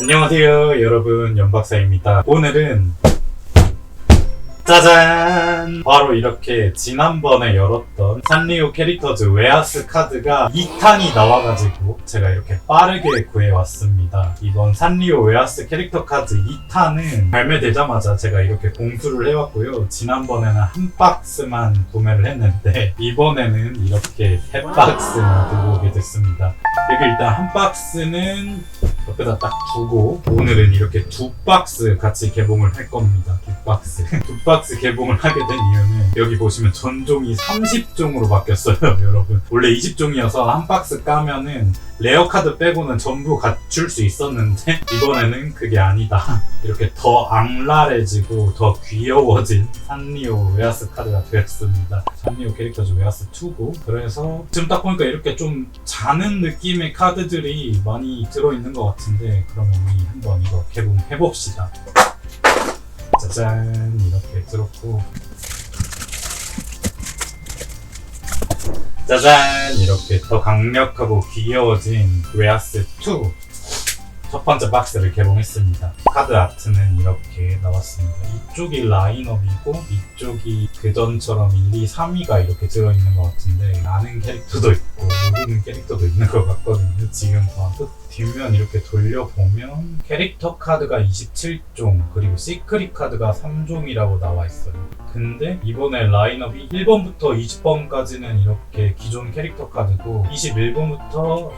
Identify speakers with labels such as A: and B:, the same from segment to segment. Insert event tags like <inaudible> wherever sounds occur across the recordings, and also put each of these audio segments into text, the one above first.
A: 안녕하세요 여러분. 연박사입니다. 오늘은 짜잔! 바로 이렇게 지난번에 열었던 산리오 캐릭터즈 웨하스 카드가 2탄이 나와가지고 제가 이렇게 빠르게 구해왔습니다. 이번 산리오 웨하스 캐릭터 카드 2탄은 발매되자마자 제가 이렇게 공수를 해왔고요. 지난번에는 한 박스만 구매를 했는데 이번에는 이렇게 세 박스나 들고 오게 됐습니다. 여기 일단 한 박스는 옆에다 딱 두고 오늘은 이렇게 두 박스 같이 개봉을 할 겁니다. 두 박스. 두 박스 개봉을 하게 된 이유는 여기 보시면 전종이 30종으로 바뀌었어요, <laughs> 여러분. 원래 20종이어서 한 박스 까면은 레어 카드 빼고는 전부 갖출 수 있었는데 <laughs> 이번에는 그게 아니다. <laughs> 이렇게 더 악랄해지고 더 귀여워진 산리오 웨하스 카드가 되었습니다. 산리오 캐릭터즈 웨하스 2고 그래서 지금 딱 보니까 이렇게 좀 자는 느낌의 카드들이 많이 들어있는 것 같은데 그러면 우리 한번 이거 개봉해 봅시다. 짜잔 이렇게 들었고 짜잔 이렇게 더 강력하고 귀여워진 웨하스 2 첫 번째 박스를 개봉했습니다. 카드 아트는 이렇게 나왔습니다. 이쪽이 라인업이고 이쪽이 그전처럼 1, 2, 3위가 이렇게 들어있는 것 같은데 아는 캐릭터도 있고 모르는 캐릭터도 있는 것 같거든요. 지금 봐도 뒷면 이렇게 돌려보면 캐릭터 카드가 27종 그리고 시크릿 카드가 3종이라고 나와 있어요. 근데 이번에 라인업이 1번부터 20번까지는 이렇게 기존 캐릭터 카드고 21번부터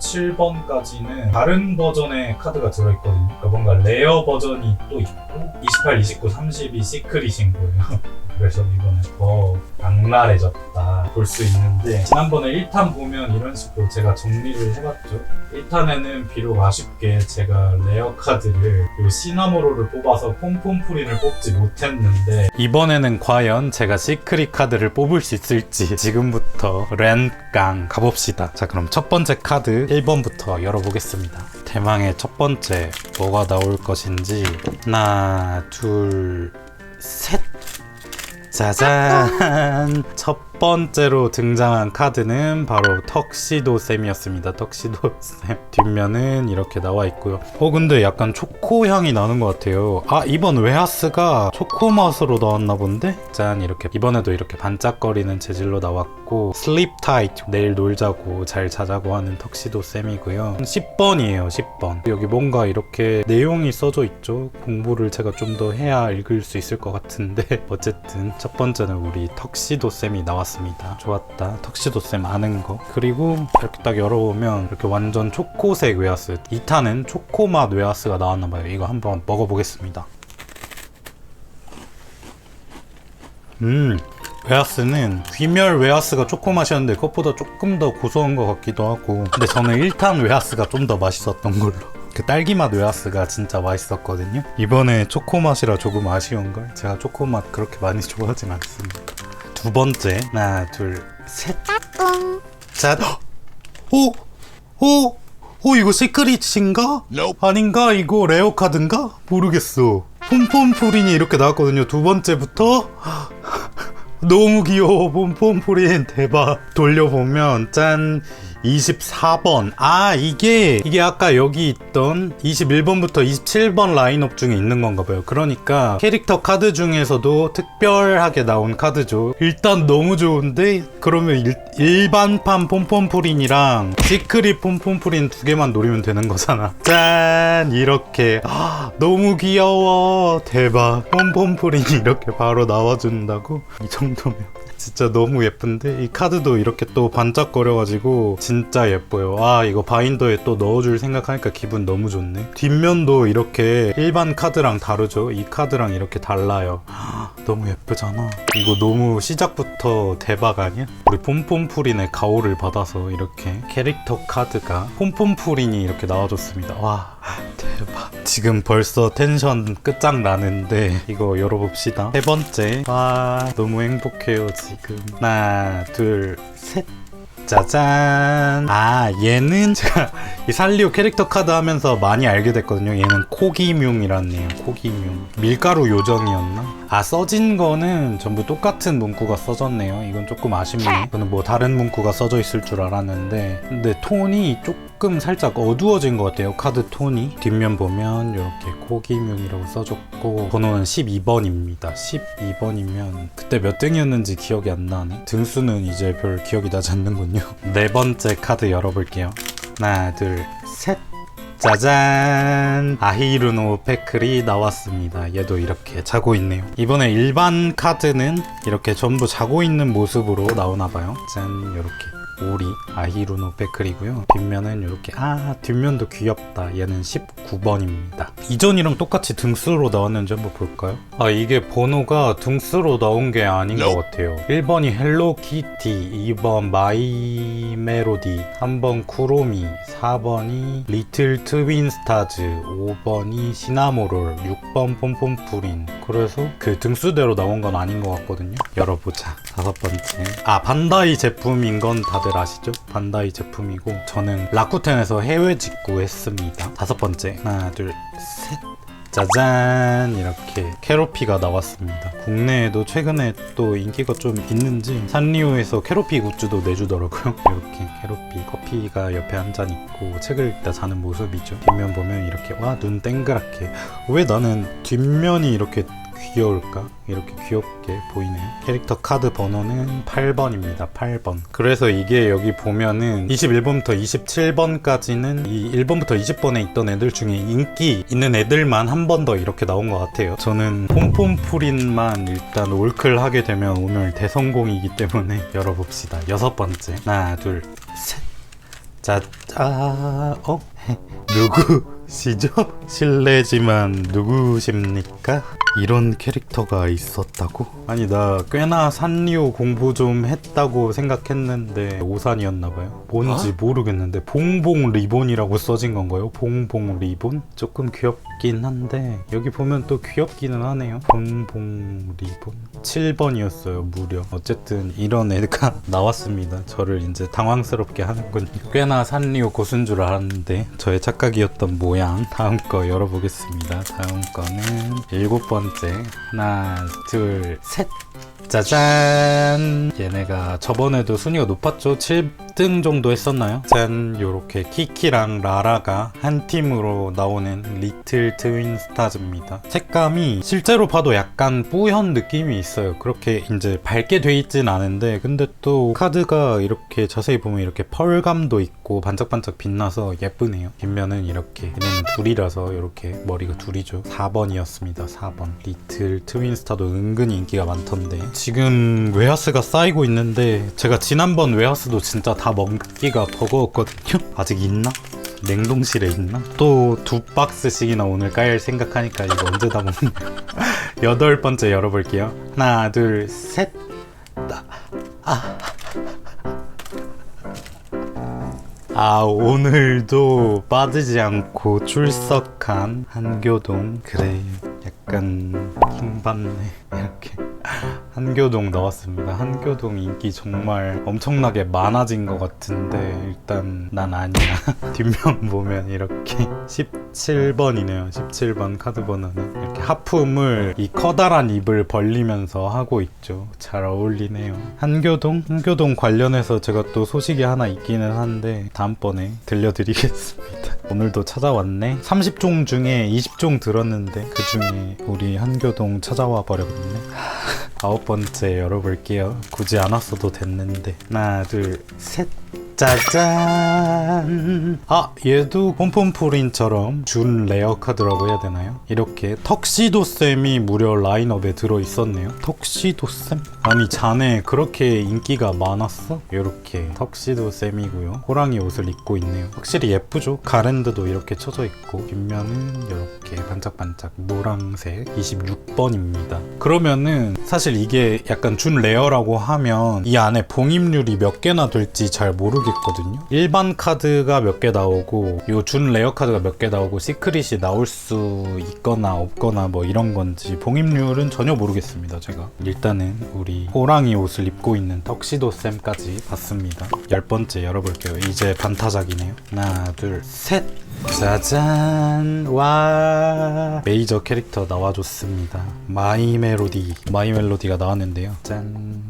A: 27번까지는 다른 버전의 카드가 들어있거든요. 그러니까 뭔가 레어 버전이 또 있고 28, 29, 30이 시크릿인 거예요. <laughs> 그래서 이번에 더 악랄해졌다 볼 수 있는데 지난번에 1탄 보면 이런 식으로 제가 정리를 해봤죠. 1탄에는 비록 아쉽게 제가 레어 카드를 요 시나모로를 뽑아서 폼폼프린을 뽑지 못했는데 이번에는 과연 제가 시크릿 카드를 뽑을 수 있을지 지금부터 렌깡 가봅시다. 자 그럼 첫 번째 카드 1번부터 열어보겠습니다. 대망의 첫 번째 뭐가 나올 것인지. 하나 둘셋 짜잔! 첫 번째로 등장한 카드는 바로 턱시도 쌤이었습니다. 턱시도 쌤. <laughs> 뒷면은 이렇게 나와 있고요. 어 근데 약간 초코 향이 나는 것 같아요. 아 이번 웨하스가 초코 맛으로 나왔나 본데? 짠 이렇게 이번에도 이렇게 반짝거리는 재질로 나왔고 슬립 타이트 내일 놀자고 잘 자자고 하는 턱시도 쌤이고요. 10번이에요 10번. 여기 뭔가 이렇게 내용이 써져 있죠. 공부를 제가 좀 더 해야 읽을 수 있을 것 같은데 <laughs> 어쨌든 첫 번째는 우리 턱시도 쌤이 나왔습니다. 좋았다. 턱시도 쌤 아는 거. 그리고 이렇게 딱 열어보면 이렇게 완전 초코색 웨하스. 2탄은 초코맛 웨하스가 나왔나봐요. 이거 한번 먹어보겠습니다. 음, 웨하스는 귀멸 웨하스가 초코 맛이었는데 그것보다 조금 더 고소한 것 같기도 하고 근데 저는 1탄 웨하스가 좀 더 맛있었던 걸로 그 딸기맛 웨하스가 진짜 맛있었거든요 이번에 초코 맛이라 조금 아쉬운걸 제가 초코 맛 그렇게 많이 <laughs> 좋아하진 않습니다 두 번째 하나 둘셋 자, 오, 오, 오 이거 시크릿인가? 아닌가? 이거 레어 카드인가? 모르겠어. 폼폼프린이 이렇게 나왔거든요. 두 번째부터 너무 귀여워. 폼폼프린 대박. 돌려보면 짠. 24번. 아, 이게, 이게 아까 여기 있던 21번부터 27번 라인업 중에 있는 건가 봐요. 그러니까 캐릭터 카드 중에서도 특별하게 나온 카드죠. 일단 너무 좋은데, 그러면 일, 반판 폼폼프린이랑 시크릿 폼폼프린 두 개만 노리면 되는 거잖아. <laughs> 짠! 이렇게. 아, 너무 귀여워. 대박. 폼폼프린이 이렇게 바로 나와준다고? 이 정도면. 진짜 너무 예쁜데? 이 카드도 이렇게 또 반짝거려가지고 진짜 예뻐요. 아 이거 바인더에 또 넣어줄 생각하니까 기분 너무 좋네. 뒷면도 이렇게 일반 카드랑 다르죠? 이 카드랑 이렇게 달라요. 너무 예쁘잖아. 이거 너무 시작부터 대박 아니야? 우리 폼폼프린의 가오를 받아서 이렇게 캐릭터 카드가 폼폼프린이 이렇게 나와줬습니다. 와 대박. 지금 벌써 텐션 끝장나는데 이거 열어봅시다. 세 번째. 와 너무 행복해요 지금. 하나 둘 셋. 짜잔. 아 얘는 제가 <laughs> 이 살리오 캐릭터 카드 하면서 많이 알게 됐거든요. 얘는 코기뮴이라네요 코기뮴 밀가루 요정이었나? 아 써진 거는 전부 똑같은 문구가 써졌네요. 이건 조금 아쉽네 저는 뭐 다른 문구가 써져 있을 줄 알았는데. 근데 톤이 조금 조금 살짝 어두워진 것 같아요. 카드 톤이. 뒷면 보면 이렇게 고기명이라고 써줬고 번호는 12번입니다. 12번이면 그때 몇 등이었는지 기억이 안 나네. 등수는 이제 별 기억이 나지 않는군요. <laughs> 네 번째 카드 열어볼게요. 하나 둘셋. 짜잔! 아히루노 패클이 나왔습니다. 얘도 이렇게 자고 있네요. 이번에 일반 카드는 이렇게 전부 자고 있는 모습으로 나오나봐요. 짠 이렇게 오리 아히루노 패클이고요. 뒷면은 이렇게 아 뒷면도 귀엽다. 얘는 19번입니다. 이전이랑 똑같이 등수로 나왔는지 한번 볼까요? 아 이게 번호가 등수로 나온 게 아닌 것 같아요. 1번이 헬로키티 2번 마이 멜로디 3번 쿠로미 4번이 리틀 트윈 스타즈 5번이 시나모롤 6번 폼폼프린. 그래서 그 등수대로 나온 건 아닌 것 같거든요. 열어보자. 다섯 번째. 아 반다이 제품인 건다 들 아시죠? 반다이 제품이고 저는 라쿠텐에서 해외 직구했습니다. 다섯 번째. 하나 둘 셋. 짜잔! 이렇게 캐로피가 나왔습니다. 국내에도 최근에 또 인기가 좀 있는지 산리오에서 캐로피 굿즈도 내주더라고요. <laughs> 이렇게 캐로피 커피가 옆에 한 잔 있고 책을 읽다 자는 모습이죠. 뒷면 보면 이렇게 와 눈 땡그랗게. 왜 나는 뒷면이 이렇게 귀여울까? 이렇게 귀엽게 보이네요. 캐릭터 카드 번호는 8번입니다. 8번. 그래서 이게 여기 보면은 21번부터 27번까지는 이 1번부터 20번에 있던 애들 중에 인기 있는 애들만 한 번 더 이렇게 나온 것 같아요. 저는 폼폼프린만 일단 올클 하게 되면 오늘 대성공이기 때문에 <laughs> 열어봅시다. 여섯 번째. 하나, 둘, 셋. 자, 아, 어? <laughs> 누구 시죠? <laughs> 실례지만 누구십니까? 이런 캐릭터가 있었다고? 아니 나 꽤나 산리오 공부 좀 했다고 생각했는데 오산이었나봐요 뭔지 모르겠는데 봉봉 리본이라고 써진 건가요? 봉봉 리본? 조금 귀엽긴 한데 여기 보면 또 귀엽기는 하네요 봉봉 리본 7번이었어요 무려 어쨌든 이런 애가 <laughs> 나왔습니다 저를 이제 당황스럽게 하는군요 <laughs> 꽤나 산리오 고수인 줄 알았는데 저의 착각이었던 모양 다음 거 열어보겠습니다. 다음 거는 일곱 번째. 하나 둘 셋. 짜잔! 얘네가 저번에도 순위가 높았죠? 7등 정도 했었나요? 짠! 요렇게 키키랑 라라가 한 팀으로 나오는 리틀 트윈 스타즈입니다. 색감이 실제로 봐도 약간 뿌연 느낌이 있어요. 그렇게 이제 밝게 돼 있진 않은데 근데 또 카드가 이렇게 자세히 보면 이렇게 펄감도 있고 반짝반짝 빛나서 예쁘네요. 뒷면은 이렇게 얘네는 둘이라서 이렇게 머리가 둘이죠. 4번이었습니다. 4번. 리틀 트윈 스타도 은근히 인기가 많던데. 지금 웨하스가 쌓이고 있는데 제가 지난번 웨하스도 진짜 다 먹기가 버거웠거든요. <laughs> 아직 있나? 냉동실에 있나? 또 두 박스씩이나 오늘 깔 생각하니까 이거 언제 다 먹는 <laughs> 여덟 번째 열어볼게요. 하나 둘셋. 아 오늘도 빠지지 않고 출석한 한교동. 그래 약간 킹받네. 이렇게 한교동 나왔습니다. 한교동 인기 정말 엄청나게 많아진 것 같은데 일단 난 아니야. <laughs> 뒷면 보면 이렇게 17번이네요. 17번 카드 번호는 이렇게 하품을 이 커다란 입을 벌리면서 하고 있죠. 잘 어울리네요. 한교동? 한교동 관련해서 제가 또 소식이 하나 있기는 한데 다음번에 들려드리겠습니다 오늘도 찾아왔네. 30종 중에 20종 들었는데 그 중에 우리 한교동 찾아와 버렸네. 아홉 번째 열어볼게요. 굳이 안 왔어도 됐는데. 하나 둘셋 짜잔 아 얘도 폼폼프린처럼 준 레어 카드라고 해야 되나요? 이렇게 턱시도쌤이 무려 라인업에 들어있었네요 턱시도쌤? 아니 자네 그렇게 인기가 많았어? 이렇게 턱시도쌤이고요 호랑이 옷을 입고 있네요 확실히 예쁘죠? 가랜드도 이렇게 쳐져 있고 뒷면은 이렇게 반짝반짝 노랑색 26번입니다 그러면은 사실 이게 약간 준 레어라고 하면 이 안에 봉입률이 몇 개나 될지 잘 모르겠 거든요. 일반 카드가 몇 개 나오고 요 준 레어 카드가 몇 개 나오고 시크릿이 나올 수 있거나 없거나 뭐 이런 건지 봉입률은 전혀 모르겠습니다 제가. 일단은 우리 호랑이 옷을 입고 있는 턱시도 쌤까지 봤습니다. 열 번째 열어볼게요. 이제 반타작이네요. 하나 둘 셋. 짜잔. 와. 메이저 캐릭터 나와줬습니다. 마이 멜로디. 마이 멜로디가 나왔는데요. 짠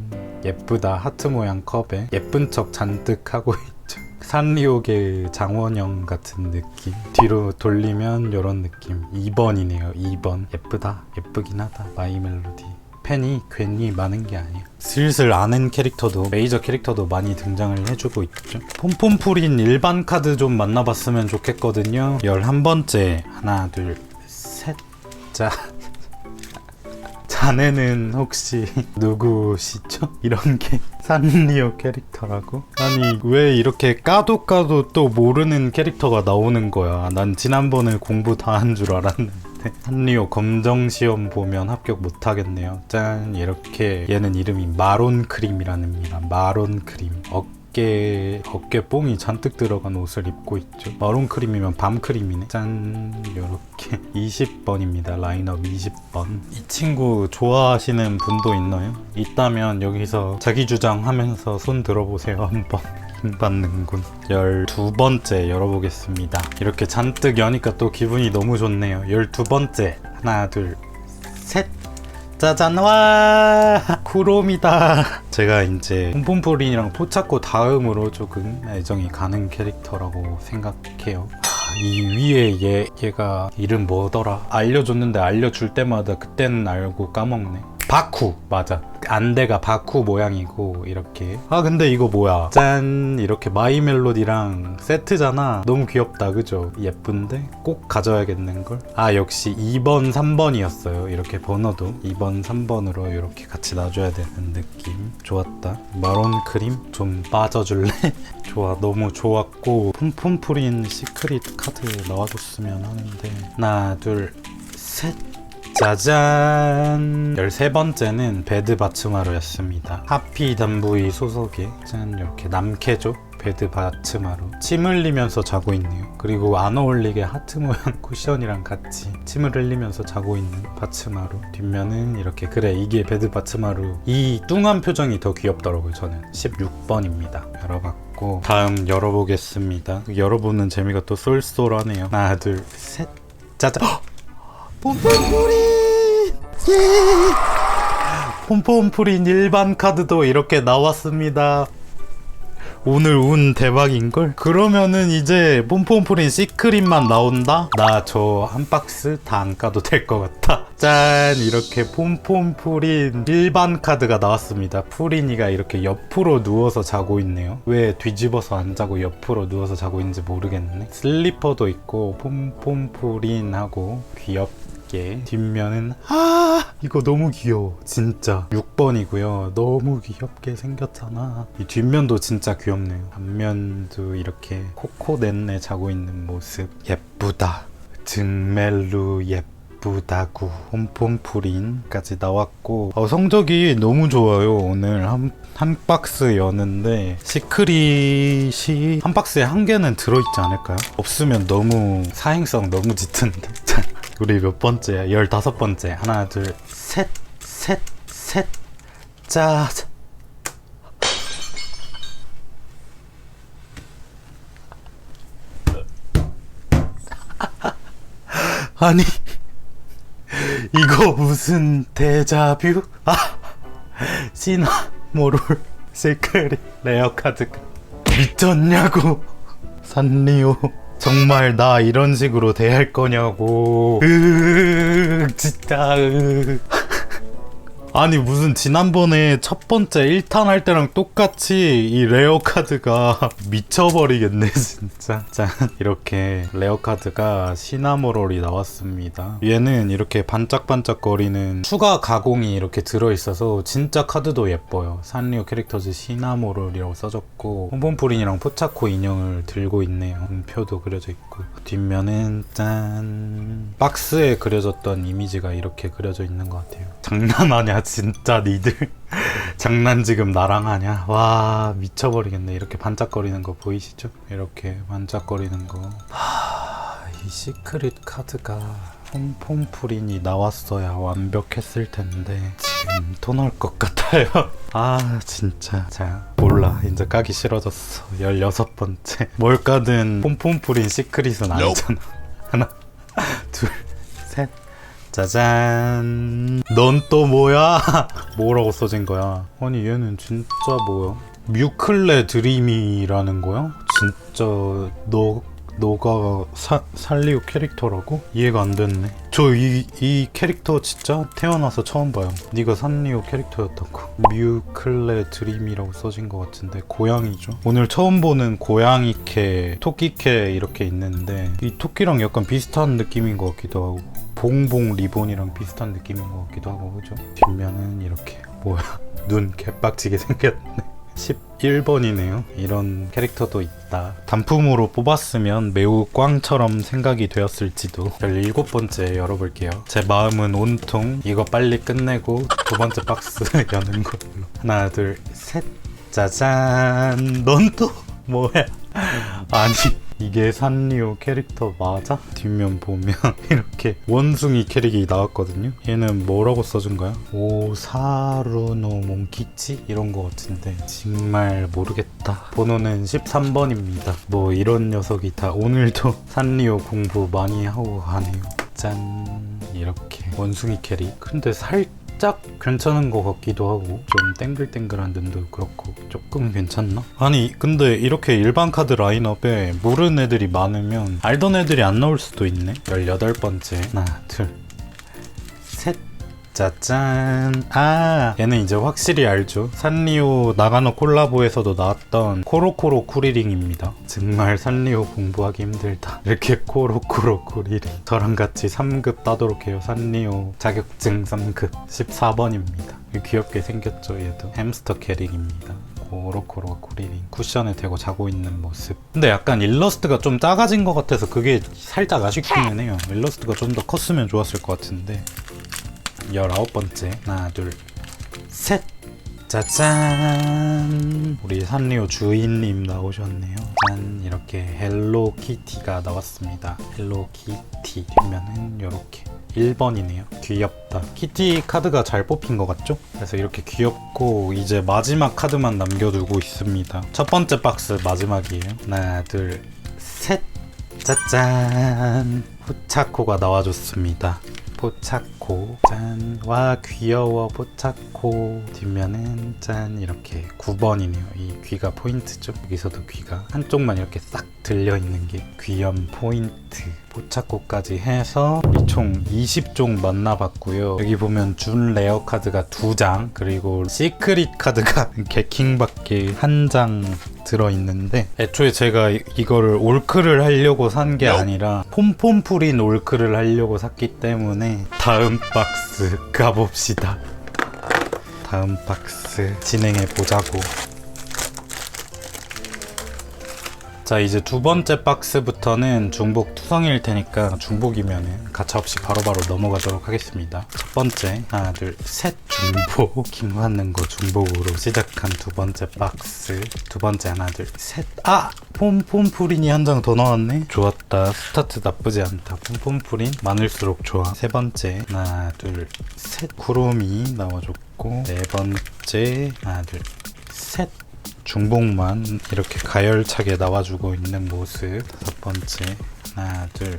A: 예쁘다 하트 모양 컵에 예쁜 척 잔뜩 하고 <laughs> 있죠. 산리오계 장원영 같은 느낌. 뒤로 돌리면 이런 느낌. 2번이네요 2번. 예쁘다 예쁘긴 하다. 마이 멜로디. 팬이 괜히 많은 게 아니야 슬슬 아는 캐릭터도 메이저 캐릭터도 많이 등장을 해주고 있죠. 폼폼풀인 일반 카드 좀 만나봤으면 좋겠거든요. 11번째. 하나 둘 셋 자 자네는 혹시 <laughs> 누구시죠? 이런 게 <laughs> 산리오 캐릭터라고? 아니 왜 이렇게 까도 까도 또 모르는 캐릭터가 나오는 거야? 난 지난번에 공부 다 한 줄 알았는데. 산리오 검정 시험 보면 합격 못 하겠네요. 짠 이렇게. 얘는 이름이 마론 크림이라는 입니다 마론 크림 어깨 어깨 뽕이 잔뜩 들어간 옷을 입고 있죠. 마론 크림이면 밤 크림이네. 짠 이렇게 20번입니다. <laughs> 라인업 20번. 이 친구 좋아하시는 분도 있나요? 있다면 여기서 자기 주장하면서 손 들어보세요 한번. <laughs> 힘 받는군. 12번째 열어보겠습니다. 이렇게 잔뜩 여니까 또 기분이 너무 좋네요. 12번째. 하나, 둘, 셋. 짜잔. 와. 쿠롬이다. 제가 이제 폼폼프린이랑 포차코 다음으로 조금 애정이 가는 캐릭터라고 생각해요. 아, 이 위에 얘 얘가 이름 뭐더라? 알려줬는데 알려줄 때마다 그때는 알고 까먹네. 바쿠. 맞아 안대가 바쿠 모양이고 이렇게. 아 근데 이거 뭐야? 짠 이렇게 마이 멜로디랑 세트잖아. 너무 귀엽다 그죠? 예쁜데? 꼭 가져야겠는걸? 아 역시 2번 3번이었어요 이렇게 번호도. 2번 3번으로 이렇게 같이 놔줘야 되는 느낌. 좋았다. 마론 크림 좀 빠져줄래? <laughs> 좋아 너무 좋았고. 폼폼프린 시크릿 카드 나와줬으면 하는데. 하나 둘셋 짜잔. 13번째는 베드 바츠마루였습니다. 하피 단부이 소속의 짠 이렇게 남캐죠 베드 바츠마루. 침 흘리면서 자고 있네요. 그리고 안 어울리게 하트 모양 <laughs> 쿠션이랑 같이 침을 흘리면서 자고 있는 바츠마루. 뒷면은 이렇게 그래 이게 베드 바츠마루. 이 뚱한 표정이 더 귀엽더라고요 저는. 16번입니다. 열어봤고 다음 열어보겠습니다. 열어보는 재미가 또 쏠쏠하네요. 하나 둘 셋. 짜잔! <gasps> 헉! 폼폼프린 예! 폼폼프린 일반 카드도 이렇게 나왔습니다 오늘 운 대박인걸? 그러면은 이제 폼폼프린 시크릿만 나온다? 나 저 한 박스 다 안 까도 될 것 같아 짠 이렇게 폼폼프린 일반 카드가 나왔습니다 프린이가 이렇게 옆으로 누워서 자고 있네요 왜 뒤집어서 안 자고 옆으로 누워서 자고 있는지 모르겠네 슬리퍼도 있고 폼폼프린하고 귀엽 게 뒷면은 아 이거 너무 귀여워. 진짜. 6번이고요. 너무 귀엽게 생겼잖아. 이 뒷면도 진짜 귀엽네요. 앞면도 이렇게 코코 넷네 자고 있는 모습. 예쁘다. 증멜루 예쁘다구. 홈폼프린까지 나왔고. 어, 성적이 너무 좋아요 오늘. 한, 한 박스 여는데. 시크릿이 한 박스에 한 개는 들어있지 않을까요? 없으면 너무 사행성 너무 짙은데 우리 몇 번째야? 열다섯 번째 하나 둘 셋 셋셋 짜 짜. 아니 이거 무슨 데자뷰? 아 시나 모롤 <laughs> 시크릿 레어 카드가 미쳤냐고 산리오 정말 나 이런 식으로 대할 거냐고 으 진짜 으. 아니 무슨 지난번에 첫 번째 1탄 할 때랑 똑같이 이 레어 카드가 <laughs> 미쳐버리겠네 진짜. 짠. 이렇게 레어 카드가 시나모롤이 나왔습니다. 얘는 이렇게 반짝반짝거리는 추가 가공이 이렇게 들어있어서 진짜 카드도 예뻐요. 산리오 캐릭터즈 시나모롤이라고 써졌고 홈폼프린이랑 포차코 인형을 들고 있네요. 음표도 그려져 있고. 뒷면은 짠. 박스에 그려졌던 이미지가 이렇게 그려져 있는 것 같아요 장난하냐 진짜 니들. <laughs> 장난 지금 나랑 하냐? 와 미쳐버리겠네. 이렇게 반짝거리는 거 보이시죠? 이렇게 반짝거리는 거이 시크릿 카드가 폼폼프린이 나왔어야 완벽했을 텐데 지금 토 나올 것 같아요. <laughs> 아 진짜. 자 몰라. 이제 까기 싫어졌어. 16번째. 뭘 까든 폼폼프린 시크릿은 아니잖아. <laughs> 하나 둘 셋. 짜잔 넌 또 뭐야 <laughs> 뭐라고 써진 거야 아니 얘는 진짜 뭐야 뮤클레 드림이라는 거야? 진짜 너 너가 사, 살리오 캐릭터라고? 이해가 안 됐네. 저 이 이 캐릭터 진짜 태어나서 처음 봐요. 네가 산리오 캐릭터였다고. 뮤클레 드림이라고 써진 것 같은데 고양이죠. 오늘 처음 보는 고양이 캐, 토끼 캐 이렇게 있는데 이 토끼랑 약간 비슷한 느낌인 것 같기도 하고 봉봉 리본이랑 비슷한 느낌인 것 같기도 하고 그죠? 뒷면은 이렇게 뭐야 <laughs> 눈 개빡치게 생겼네. <laughs> 11번이네요. 이런 캐릭터도 있다. 단품으로 뽑았으면 매우 꽝처럼 생각이 되었을지도. 17번째 열어볼게요. 제 마음은 온통 이거 빨리 끝내고 두 번째 박스 <laughs> 여는 걸로. 하나, 둘, 셋. 짜잔. 넌 또 뭐야? 아니. 이게 산리오 캐릭터 맞아? 뒷면 보면 <laughs> 이렇게 원숭이 캐릭이 나왔거든요. 얘는 뭐라고 써준가요? 오사루노 몽키치 이런 거 같은데 정말 모르겠다. 번호는 13번입니다. 뭐 이런 녀석이 다 오늘도 <laughs> 산리오 공부 많이 하고 가네요. 짠 이렇게 원숭이 캐릭. 근데 살 짝 괜찮은 것 같기도 하고 좀 땡글땡글한 눈도 그렇고 조금 괜찮나? 아니 근데 이렇게 일반 카드 라인업에 모르는 애들이 많으면 알던 애들이 안 나올 수도 있네. 18번째. 하나 둘셋 짜잔. 아 얘는 이제 확실히 알죠. 산리오 나가노 콜라보에서도 나왔던 코로코로 쿠리링입니다. 정말 산리오 공부하기 힘들다. 이렇게 코로코로 쿠리링. 저랑 같이 3급 따도록 해요. 산리오 자격증 3급. 14번입니다. 귀엽게 생겼죠 얘도. 햄스터 캐릭입니다. 코로코로 쿠리링. 쿠션에 대고 자고 있는 모습. 근데 약간 일러스트가 좀 작아진 것 같아서 그게 살짝 아쉽기는 해요. 일러스트가 좀 더 컸으면 좋았을 것 같은데 열아홉 번째. 하나 둘셋. 짜잔. 우리 산리오 주인님 나오셨네요. 짠. 이렇게 헬로키티가 나왔습니다. 헬로키티 뒷면은 이렇게 1번이네요. 귀엽다. 키티 카드가 잘 뽑힌 것 같죠? 그래서 이렇게 귀엽고 이제 마지막 카드만 남겨두고 있습니다. 첫 번째 박스 마지막이에요. 하나 둘셋. 짜잔. 후차코가 나와줬습니다. 포 차코 짠. 와 귀여워. 포차코. 뒷면은 짠. 이렇게 9번이네요. 이 귀가 포인트죠 여기서도 귀가 한쪽만 이렇게 싹 들려있는 게 귀염 포인트. 포차코까지 해서 총 20종 만나봤고요. 여기 보면 준 레어 카드가 2장 그리고 시크릿 카드가 <laughs> 개킹밖에 한 장 들어있는데 애초에 제가 이- 이거를 올크를 하려고 산 게 아니라 폼폼풀인 올크를 하려고 샀기 때문에 다음 박스 가봅시다. 다음 박스 진행해 보자고 자 이제 두 번째 박스부터는 중복 투성일 테니까 중복이면은 가차없이 바로바로 넘어가도록 하겠습니다. 첫 번째 하나 둘 셋 중복. <laughs> 김받는 거 중복으로 시작한 두 번째 박스. 두 번째 하나 둘 셋 아! 폼폼프린이 한 장 더 나왔네. 좋았다. 스타트 나쁘지 않다. 폼폼프린 많을수록 좋아. 세 번째 하나 둘 셋. 구름이 나와줬고 네 번째 하나 둘셋 중복만 이렇게 가열차게 나와주고 있는 모습. 다섯 번째. 하나 둘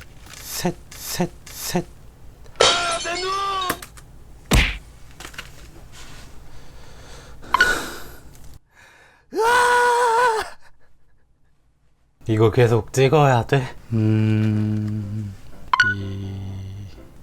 A: 셋 셋 셋. 이거 계속 찍어야 돼? 음... 이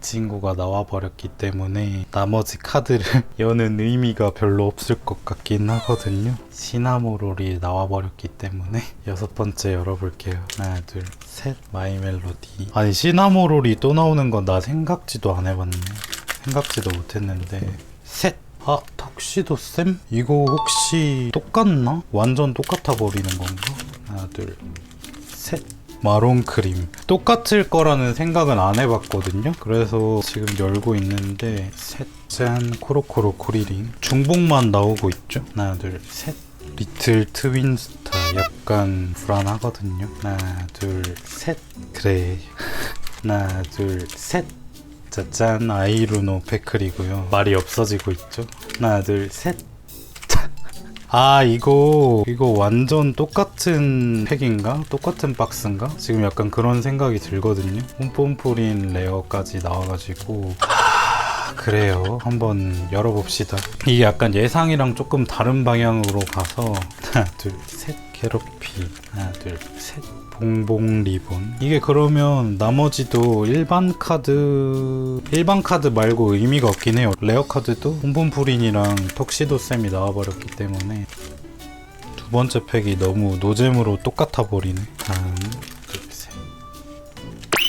A: 친구가 나와버렸기 때문에 나머지 카드를 <laughs> 여는 의미가 별로 없을 것 같긴 하거든요. 시나모롤이 나와버렸기 때문에 <laughs> 여섯 번째 열어볼게요. 하나, 둘, 셋. 마이 멜로디. 아니, 시나모롤이 또 나오는 건 나 생각지도 안 해봤네. 생각지도 못했는데. 셋. 아, 턱시도 쌤? 이거 혹시 똑같나? 완전 똑같아 버리는 건가? 하나, 둘, 셋. 마론 크림. 똑같을 거라는 생각은 안 해봤거든요. 그래서 지금 열고 있는데 셋짠 코로코로 코리링. 중복만 나오고 있죠? 하나 둘셋. 리틀 트윈스타. 약간 불안하거든요. 하나 둘셋. 그래. <laughs> 하나 둘셋. 짜잔. 아이루노 페클이고요. 말이 없어지고 있죠? 하나 둘셋 아 이거 이거 완전 똑같은 팩인가? 똑같은 박스인가? 지금 약간 그런 생각이 들거든요. 홈폼프린 레어까지 나와가지고. 아, 그래요. 한번 열어봅시다. 이게 약간 예상이랑 조금 다른 방향으로 가서. 하나 둘셋. 캐로피 하나 둘 셋 봉봉 리본. 이게 그러면 나머지도 일반 카드 일반 카드 말고 의미가 없긴 해요. 레어 카드도 홈본프린이랑 턱시도 쌤이 나와버렸기 때문에 두 번째 팩이 너무 노잼으로 똑같아 버리네. 하나 둘셋.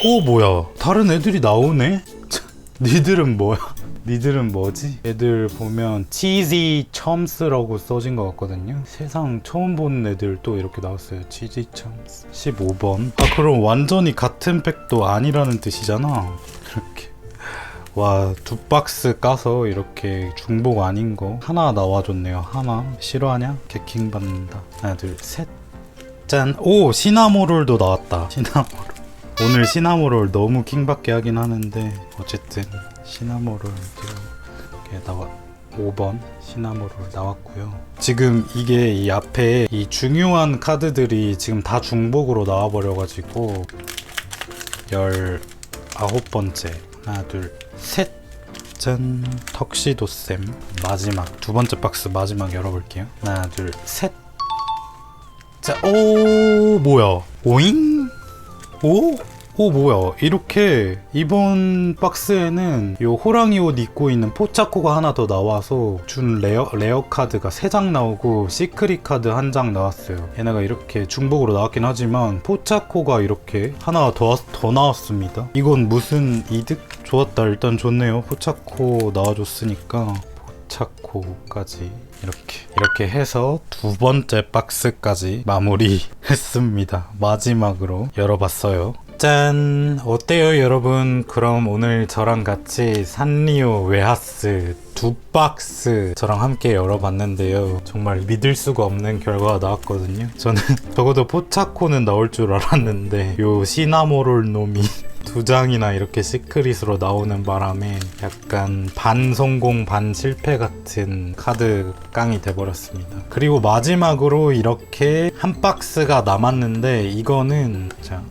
A: 오 뭐야. 다른 애들이 나오네? <laughs> 니들은 뭐야 니들은 뭐지? 애들 보면 치지 첨스라고 써진 것 같거든요. 세상 처음 보는 애들 또 이렇게 나왔어요. 치지 첨스. 15번. 아 그럼 완전히 같은 팩도 아니라는 뜻이잖아. 이렇게. 와, 두 박스 까서 이렇게 중복 아닌 거 하나 나와줬네요. 하나. 싫어하냐? 개킹 받는다. 하나, 둘, 셋. 짠. 오, 시나모롤도 나왔다. 시나모롤. 오늘 시나모롤 너무 킹받게 하긴 하는데 어쨌든 시나모롤도 이렇게 나와 5번 시나모롤 나왔고요. 지금 이게 이 앞에 이 중요한 카드들이 지금 다 중복으로 나와버려가지고 19번째 하나 둘셋 짠 턱시도 쌤 마지막 두 번째 박스 마지막 열어볼게요. 하나 둘셋 자, 오 뭐야 오잉 오? 오 뭐야 이렇게 이번 박스에는 요 호랑이 옷 입고 있는 포차코가 하나 더 나와서 준 레어, 레어 카드가 3장 나오고 시크릿 카드 한 장 나왔어요 얘네가 이렇게 중복으로 나왔긴 하지만 포차코가 이렇게 하나 더, 더 나왔습니다 이건 무슨 이득? 좋았다 일단 좋네요 포차코 나와줬으니까 포차코까지 이렇게 이렇게 해서 두 번째 박스까지 마무리했습니다. 마지막으로 열어봤어요. 짠! 어때요, 여러분? 그럼 오늘 저랑 같이 산리오 웨하스 두 박스 저랑 함께 열어봤는데요. 정말 믿을 수가 없는 결과가 나왔거든요. 저는 <laughs> 적어도 포차코는 나올 줄 알았는데 요 시나모롤 놈이 <laughs> 두 장이나 이렇게 시크릿으로 나오는 바람에 약간 반 성공 반 실패 같은 카드 깡이 돼버렸습니다. 그리고 마지막으로 이렇게 한 박스가 남았는데 이거는 자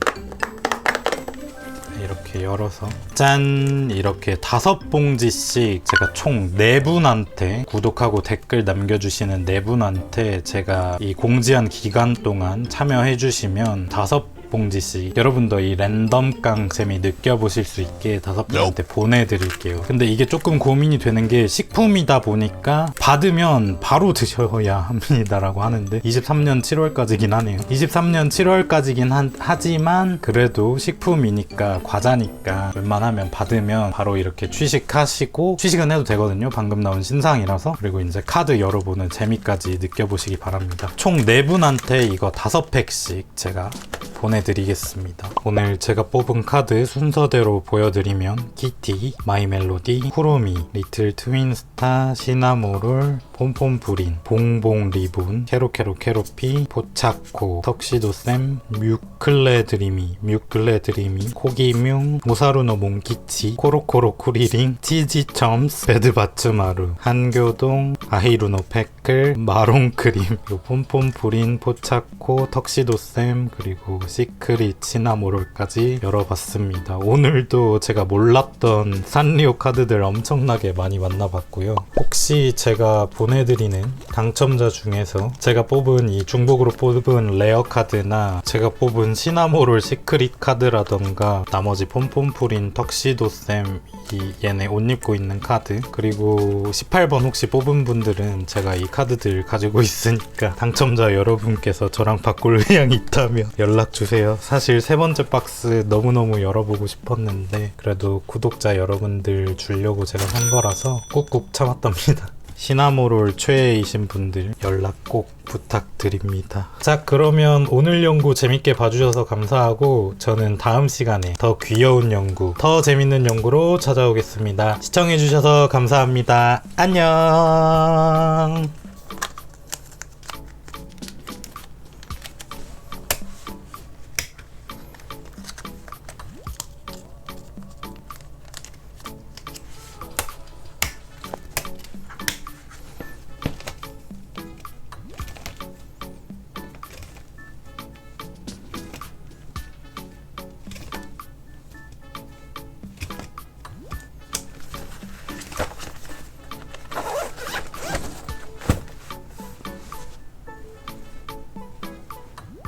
A: 이렇게 열어서 짠! 이렇게 다섯 봉지씩 제가 총 네 분한테 구독하고 댓글 남겨주시는 네 분한테 제가 이 공지한 기간 동안 참여해 주시면 다섯 봉지씩 여러분도 이 랜덤깡 재미 느껴보실 수 있게 다섯 분한테 보내드릴게요. 근데 이게 조금 고민이 되는 게 식품이다 보니까 받으면 바로 드셔야 합니다라고 하는데 23년 7월까지긴 하네요. 23년 7월까지긴 하지만 그래도 식품이니까 과자니까 웬만하면 받으면 바로 이렇게 취식하시고 취식은 해도 되거든요. 방금 나온 신상이라서 그리고 이제 카드 열어보는 재미까지 느껴보시기 바랍니다. 총네 분한테 이거 다섯 팩씩 제가 보내 드리겠습니다. 오늘 제가 뽑은 카드 순서대로 보여드리면 키티, 마이 멜로디, 쿠로미, 리틀 트윈스타, 시나모롤, 폼폼 브린, 봉봉 리본, 캐로캐로 캐로피, 포차코, 턱시도쌤, 뮤클레 드리미, 뮤클레 드리미, 코기뮴, 모사루노 몽키치, 코로코로 쿠리링, 치지첨스, 베드바츠마루, 한교동, 아히루노 패클, 마롱크림, 요 폼폼 브린, 포차코, 턱시도쌤, 그리고 시 크릿, 시나모롤까지 열어봤습니다. 오늘도 제가 몰랐던 산리오 카드들 엄청나게 많이 만나봤고요. 혹시 제가 보내드리는 당첨자 중에서 제가 뽑은 이 중복으로 뽑은 레어 카드나 제가 뽑은 시나모롤 시크릿 카드라던가 나머지 폼폼프린 턱시도쌤 이 얘네 옷 입고 있는 카드. 그리고 18번 혹시 뽑은 분들은 제가 이 카드들 가지고 있으니까 <laughs> 당첨자 여러분께서 저랑 바꿀 의향이 있다면 연락 주세요. 사실 세 번째 박스 너무너무 열어보고 싶었는데 그래도 구독자 여러분들 주려고 제가 산 거라서 꾹꾹 참았답니다 시나모롤 최애이신 분들 연락 꼭 부탁드립니다. 자, 그러면 오늘 연구 재밌게 봐주셔서 감사하고 저는 다음 시간에 더 귀여운 연구, 더 재밌는 연구로 찾아오겠습니다. 시청해주셔서 감사합니다. 안녕!